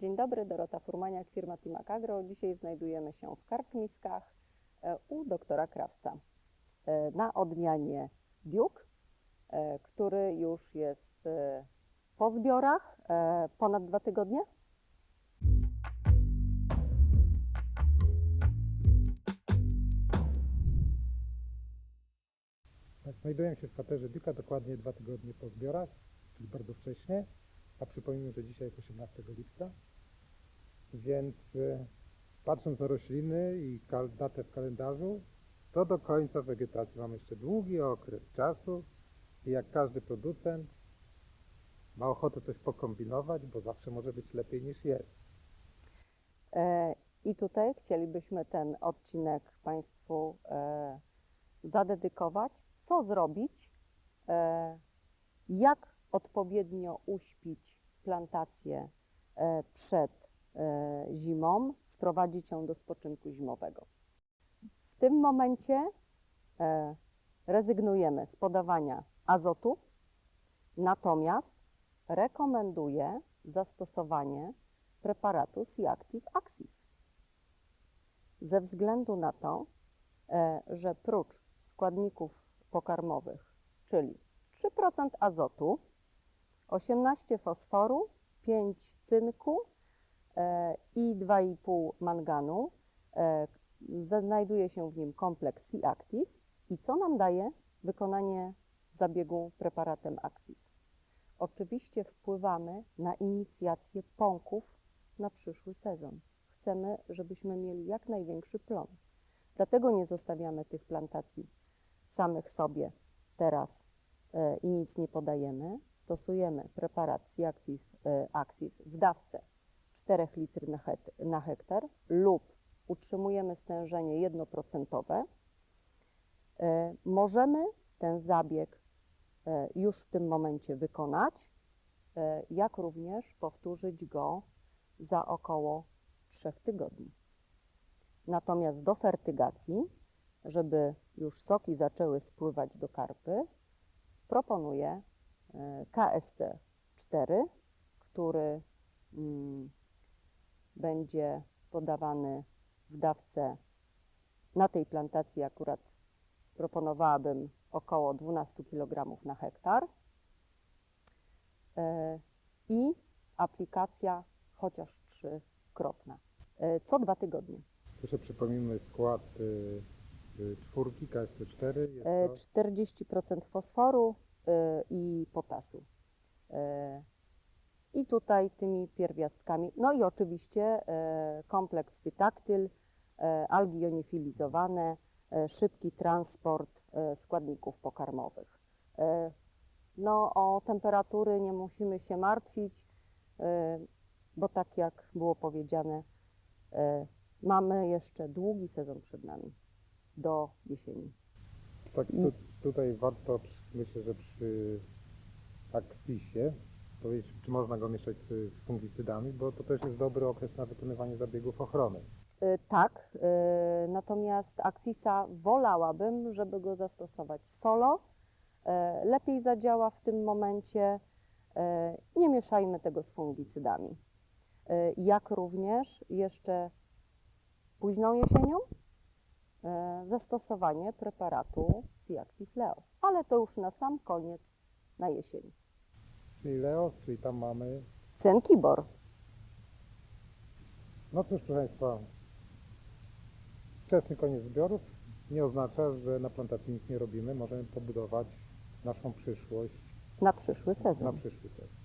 Dzień dobry, Dorota Furmaniak, firma Timak Agro. Dzisiaj znajdujemy się w Karczmiskach e, u doktora Krawca e, na odmianie Duke, e, który już jest po zbiorach ponad dwa tygodnie. Tak, znajduję się w kwaterze Duka dokładnie dwa tygodnie po zbiorach, czyli bardzo wcześnie, a przypomnijmy, że dzisiaj jest 18 lipca, więc y, patrząc na rośliny i datę w kalendarzu, to do końca wegetacji mamy jeszcze długi okres czasu i jak każdy producent ma ochotę coś pokombinować, bo zawsze może być lepiej niż jest. E, I tutaj chcielibyśmy ten odcinek Państwu e, zadedykować. Co zrobić, e, jak odpowiednio uśpić plantację e, przed e, zimą, sprowadzić ją do spoczynku zimowego. W tym momencie e, rezygnujemy z podawania azotu, natomiast rekomenduję zastosowanie preparatu C-Active Axis. Ze względu na to, że prócz składników pokarmowych, czyli 3% azotu, 18 fosforu, 5 cynku e, i 2,5 manganu, e, znajduje się w nim kompleks C-Active. I co nam daje wykonanie zabiegu preparatem Axis? Oczywiście wpływamy na inicjację pąków na przyszły sezon. Chcemy, żebyśmy mieli jak największy plon. Dlatego nie zostawiamy tych plantacji samych sobie teraz e, i nic nie podajemy. Stosujemy preparat C-Active e, Axis w dawce 4 litry na, het, na hektar lub utrzymujemy stężenie 1%. E, możemy ten zabieg e, już w tym momencie wykonać, jak również powtórzyć go za około 3 tygodni. Natomiast do fertygacji, żeby już soki zaczęły spływać do karpy, proponuję e, KSC 4, który mm, będzie podawany w dawce na tej plantacji akurat proponowałabym około 12 kg na hektar E, i aplikacja chociaż trzykrotna E, co dwa tygodnie. Jeszcze przypomnijmy skład y, y, czwórki KSC4. Jest E, to 40% fosforu i potasu. E, I tutaj tymi pierwiastkami, no i oczywiście e, kompleks Fytactyl, e, algi jonifilizowane, e, szybki transport e, składników pokarmowych. E, No o temperatury nie musimy się martwić, e, bo tak jak było powiedziane, e, mamy jeszcze długi sezon przed nami, do jesieni. Tak, tu, tutaj warto, myślę, że przy Axisie powiedzieć, czy można go mieszać z fungicydami, bo to też jest dobry okres na wykonywanie zabiegów ochrony. Y, Tak, y, natomiast Axisa wolałabym, żeby go zastosować solo. Y, Lepiej zadziała w tym momencie. Nie mieszajmy tego z fungicydami. Jak również jeszcze późną jesienią zastosowanie preparatu C-Active Leos, ale to już na sam koniec, na jesień. Czyli Leos, czyli tam mamy... Cenkibor. No cóż, proszę Państwa, wczesny koniec zbiorów nie oznacza, że na plantacji nic nie robimy. Możemy pobudować naszą przyszłość na przyszły na sezon. przyszły sezon.